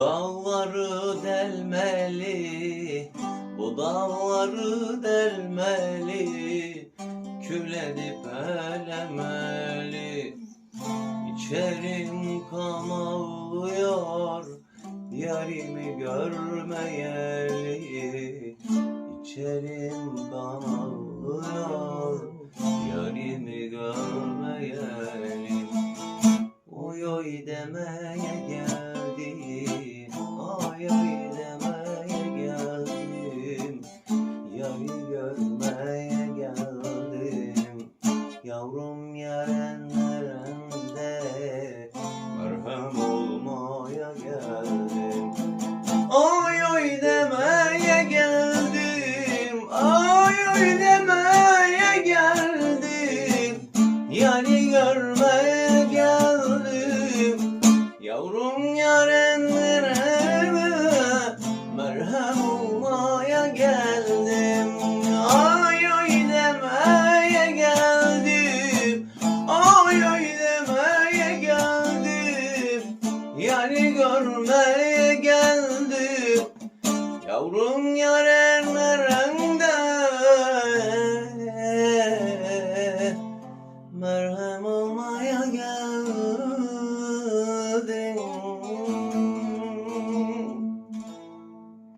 Dağları delmeli, bu dağları delmeli, kül edip elemeli. İçerim kan ağlıyor, yarimi görmeyeli. İçerim kan ağlıyor, yarimi görmeyeli. Oy oy demeye Yani görmeye geldim. Yavrum yaren nerede Merhem olmaya geldim. Ay ay demeye geldim. Ay ay demeye geldim. Yani görmeye geldim. Yavrum yaren nerede Merhem olmaya geldim